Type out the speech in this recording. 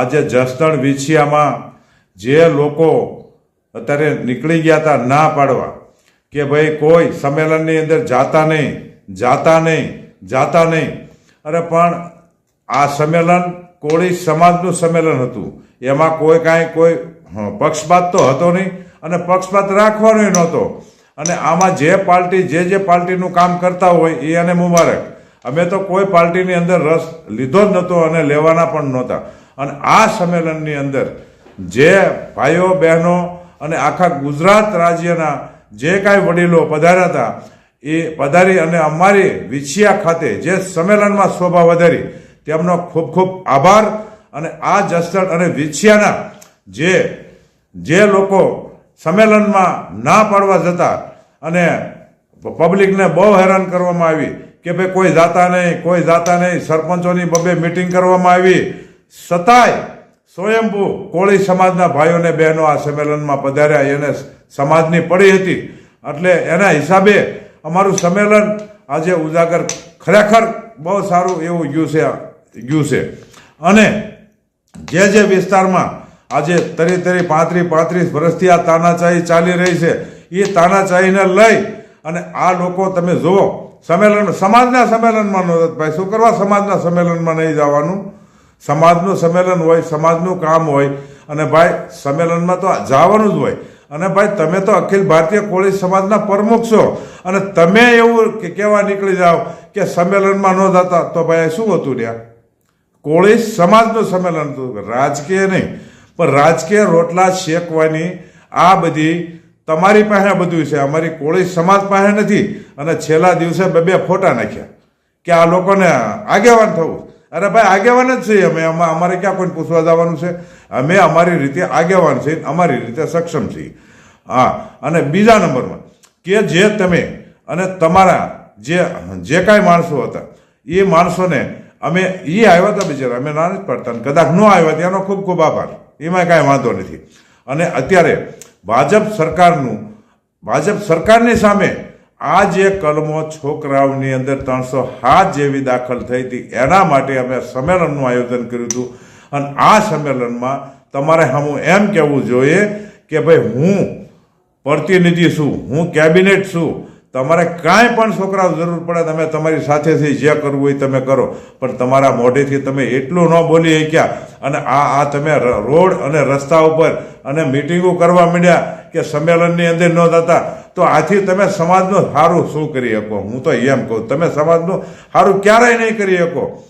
આજે જસદણ વિછિયામાં જે લોકો અત્યારે નીકળી ગયા હતા ના પાડવા, કે ભાઈ કોઈ સંમેલનની અંદર જાતા નહીં જાતા નહીં જાતા નહીં. અરે પણ આ સંમેલન કોળી સમાજનું સંમેલન હતું. એમાં કોઈ કાંઈ કોઈ પક્ષપાત તો હતો નહીં અને પક્ષપાત રાખવાનો નહોતો. અને આમાં જે પાર્ટી, જે જે પાર્ટીનું કામ કરતા હોય એ અને મુબારક. અમે તો કોઈ પાર્ટીની અંદર રસ લીધો જ નહોતો અને લેવાના પણ નહોતા. અને આ સંમેલનની અંદર જે ભાઈઓ, બહેનો અને આખા ગુજરાત રાજ્યના જે કાંઈ વડીલો પધાર્યા હતા, એ પધારી અને અમારી વિછિયા ખાતે જે સંમેલનમાં શોભા વધારી, તેમનો ખૂબ ખૂબ આભાર. અને આ જસદણ અને વિછિયાના જે જે લોકો સંમેલનમાં ના પાડવા જતા અને પબ્લિકને બહુ હેરાન કરવામાં આવી કે ભાઈ કોઈ જાતા નહીં, કોઈ જાતા નહીં, સરપંચોની બબે મિટિંગ કરવામાં આવી છતાંય સ્વયંભૂ કોળી સમાજના ભાઈઓને બહેનો આ સંમેલનમાં પધાર્યા. એને સમાજની પડી હતી. એટલે એના હિસાબે અમારું સંમેલન આજે ઉજાગર ખરેખર બહુ સારું એવું ગયું છે ગયું છે. અને જે જે વિસ્તારમાં આજે તરી તરી પાંત્રીસ પાંત્રીસ વર્ષથી આ તાનાચાહી ચાલી રહી છે, એ તાનાચાહીને લઈ અને આ લોકો તમે જુઓ, સંમેલન, સમાજના સંમેલનમાં નહોતા ભાઈ, શું કરવા સમાજના સંમેલનમાં નહીં જવાનું? સમાજનું સંમેલન હોય, સમાજનું કામ હોય, અને ભાઈ સંમેલનમાં તો જવાનું જ હોય. અને ભાઈ તમે તો અખિલ ભારતીય કોળી સમાજના પ્રમુખ છો. અને તમે એવું કે કેવા નીકળી જાઓ કે સંમેલનમાં ન જતા, તો ભાઈ શું હતું ત્યાં કોળી સમાજનું સંમેલન હતું. રાજકીય નહીં. પણ રાજકીય રોટલા શેકવાની આ બધી તમારી પાસે બધું છે. અમારી કોળી સમાજ પાસે નથી. અને છેલ્લા દિવસે બે બે ફોટા નાખ્યા. કે આ લોકોને આગેવાન થવું. અરે ભાઈ, આગેવાન જ છીએ અમે. આમાં અમારે ક્યાં કોઈ પૂછવા જવાનું છે? અમે અમારી રીતે આગેવાન છીએ, અમારી રીતે સક્ષમ છીએ. હા, અને બીજા નંબરમાં કે જે તમે અને તમારા જે જે કાંઈ માણસો હતા, એ માણસોને અમે એ આવ્યા હતા બિચારા. અમે ના નથી પડતા કદાચ ન આવ્યા ત્યાંનો ખૂબ ખૂબ આભાર. એમાં કાંઈ વાંધો નથી. અને અત્યારે ભાજપ સરકારનું ભાજપ સરકારની સામે આ જે કલમો છોકરાઓની અંદર ત્રણસો હાથ જેવી દાખલ થઈ હતી, એના માટે અમે સંમેલનનું આયોજન કર્યું હતું. અને આ સંમેલનમાં તમારે હમું એમ કહેવું જોઈએ કે ભાઈ હું પ્રતિનિધિ છું, હું કેબિનેટ છું તમારે કાંઈ પણ છોકરા જરૂર પડે, તમે તમારી સાથેથી જે કરવું હોય તમે કરો. પણ તમારા મોઢેથી તમે એટલું ન બોલી શક્યા. અને આ આ તમે રોડ અને રસ્તા ઉપર અને મિટિંગો કરવા માંડ્યા કે સંમેલનની અંદર ન થતા, તો આથી તમે સમાજનું સારું શું કરી શકો? હું તો એમ કહું, તમે સમાજનું સારું ક્યારેય નહીં કરી શકો.